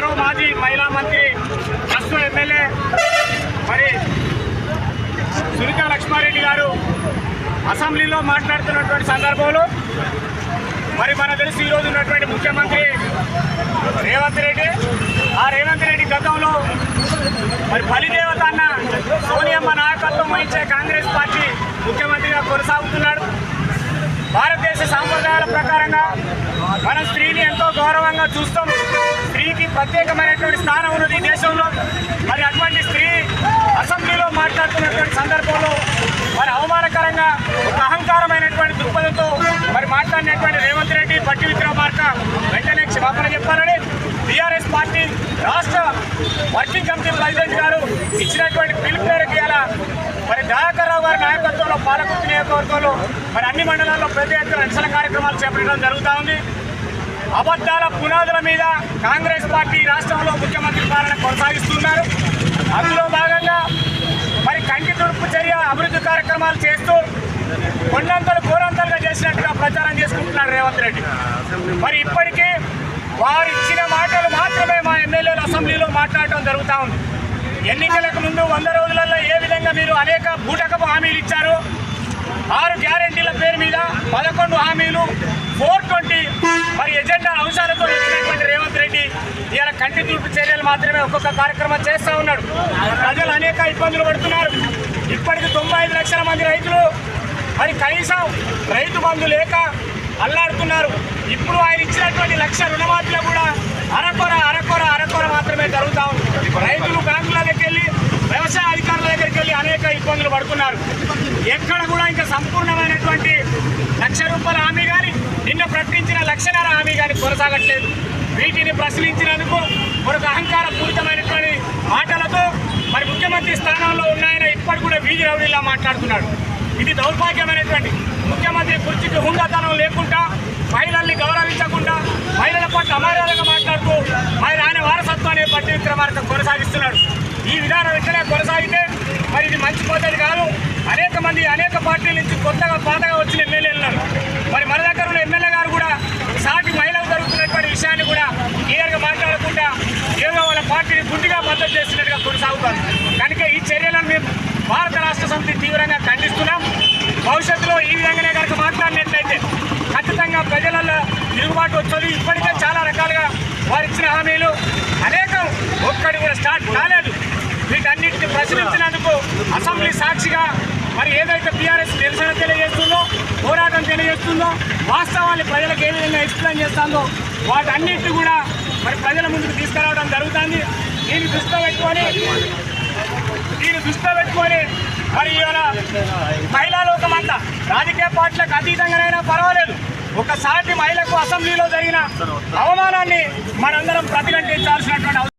మరో మాజీ మహిళా మంత్రి ప్రస్తుతం ఎమ్మెల్యే మరి సునీతా లక్ష్మారెడ్డి గారు అసెంబ్లీలో మాట్లాడుతున్నటువంటి సందర్భంలో మరి మన తెలిసి ఈరోజు ఉన్నటువంటి ముఖ్యమంత్రి రేవంత్ రెడ్డి ఆ రేవంత్ రెడ్డి గతంలో మరి బలిదేవత అన్న సోనియమ్మ నాయకత్వం వహించే కాంగ్రెస్ పార్టీ ముఖ్యమంత్రిగా కొనసాగుతున్నాడు. భారతదేశ సాంప్రదాయాల ప్రకారంగా మన స్త్రీని ఎంతో గౌరవంగా చూస్తాం. స్త్రీకి ప్రత్యేకమైనటువంటి స్థానం ఉన్నది దేశంలో. మరి అటువంటి స్త్రీ అసెంబ్లీలో మాట్లాడుతున్నటువంటి సందర్భంలో మరి అవమానకరంగా ఒక అహంకారమైనటువంటి దృక్పథంతో మరి మాట్లాడినటువంటి రేవంత్ రెడ్డి పట్టి విక్రమార్క వెంటనే క్షమాపణ చెప్పారని టీఆర్ఎస్ పార్టీ రాష్ట్ర వర్కింగ్ కమిటీ ప్రెసిడెంట్ గారు ఇచ్చినటువంటి పిలుపు మేరకు ఇలా మరి దయాకర్రావు గారి నాయకత్వంలో పాలకుర్తి నియోజకవర్గంలో మరి అన్ని మండలాల్లో పెద్ద ఎత్తున నిరసన కార్యక్రమాలు చేపట్టడం జరుగుతూ ఉంది. అబద్ధాల పునాదుల మీద కాంగ్రెస్ పార్టీ రాష్ట్రంలో ముఖ్యమంత్రి పాలన కొనసాగిస్తున్నారు. అందులో భాగంగా మరి కంటి తుడుపు చర్య అభివృద్ధి కార్యక్రమాలు చేస్తూ కొండంతలు కోరంతలుగా చేసినట్టుగా ప్రచారం చేసుకుంటున్నారు రేవంత్ రెడ్డి. మరి ఇప్పటికీ వారు ఇచ్చిన మాటలు మాత్రమే మా ఎమ్మెల్యేలు అసెంబ్లీలో మాట్లాడటం జరుగుతూ ఉంది. ఎన్నికలకు ముందు వంద రోజులలో ఏ విధంగా మీరు అనేక బూటకపు హామీలు ఇచ్చారు? ఆరు గ్యారెంటీల పేరు మీద పదకొండు హామీలు ఫోర్ ట్వంటీ మరి ఎజెండా అంశాలతో వచ్చినటువంటి రేవంత్ రెడ్డి ఇవాళ కంటి తూర్పు చర్యలు మాత్రమే ఒక్కొక్క కార్యక్రమం చేస్తూ ఉన్నాడు. ప్రజలు అనేక ఇబ్బందులు పడుతున్నారు. ఇప్పటికి తొంభై ఐదు లక్షల మంది రైతులు మరి కనీసం రైతు బంధు లేక అల్లాడుతున్నారు. ఇప్పుడు ఆయన ఇచ్చినటువంటి లక్ష రుణమాఫీలో కూడా అరకొర అరకొర అరకొర మాత్రమే జరుగుతూ ఉంది. రైతులు బ్యాంకుల దగ్గరికి వెళ్ళి వ్యవసాయ అధికారుల దగ్గరికి వెళ్ళి అనేక ఇబ్బందులు పడుతున్నారు. ఎక్కడ కూడా ఇంకా సంపూర్ణమైనటువంటి లక్ష రూపాయల హామీ కానీ నిన్న ప్రకటించిన లక్షన్నర హామీ కానీ కొనసాగట్లేదు. వీటిని ప్రశ్నించినందుకు మరొక అహంకార పూరితమైనటువంటి మాటలతో మరి ముఖ్యమంత్రి స్థానంలో ఉన్నాయని ఇప్పటి కూడా వీధి రౌడీలా మాట్లాడుతున్నాడు. ఇది దౌర్భాగ్యమైనటువంటి ముఖ్యమంత్రి కుర్చీకి హుందాతనం లేకుండా మహిళల్ని గౌరవించకుండా మహిళల పట్ల అమర్యాదగా మాట్లాడుతూ మరి ఆయన వారసత్వాన్ని పట్టి విక్రమార్క కొనసాగిస్తున్నాడు. ఈ విధానం ఇక్కడే కొనసాగితే మరి ఇది మంచి పద్ధతి కాదు. అనేక మంది అనేక పార్టీల నుంచి కొత్తగా ప్రజలలో తిరుగుబాటు వచ్చేది ఇప్పటికే చాలా రకాలుగా వారు ఇచ్చిన హామీలు. అనేకం ఒక్కటి కూడా స్టార్ట్ కాలేదు. వీటన్నిటిని ప్రశ్నించినందుకు అసెంబ్లీ సాక్షిగా మరి ఏదైతే బీఆర్ఎస్ నిరసన తెలియజేస్తుందో పోరాటం తెలియజేస్తుందో వాస్తవాన్ని ప్రజలకు ఏ విధంగా ఎక్స్ప్లెయిన్ చేస్తుందో వాటన్నిటిని కూడా మరి ప్రజల ముందుకు తీసుకురావడం జరుగుతుంది. దీన్ని దృష్టిలో పెట్టుకొని దీన్ని దృష్టిలో పెట్టుకొని మరి ఇవాళ మహిళా లోకమంతా రాజకీయ పార్టీలకు అతీతంగానైనా పర్వాలేదు. ఒకసారి మహిళకు అసెంబ్లీలో జరిగిన అవమానాన్ని మనందరం ప్రతిఘటించాల్సినటువంటి అవసరం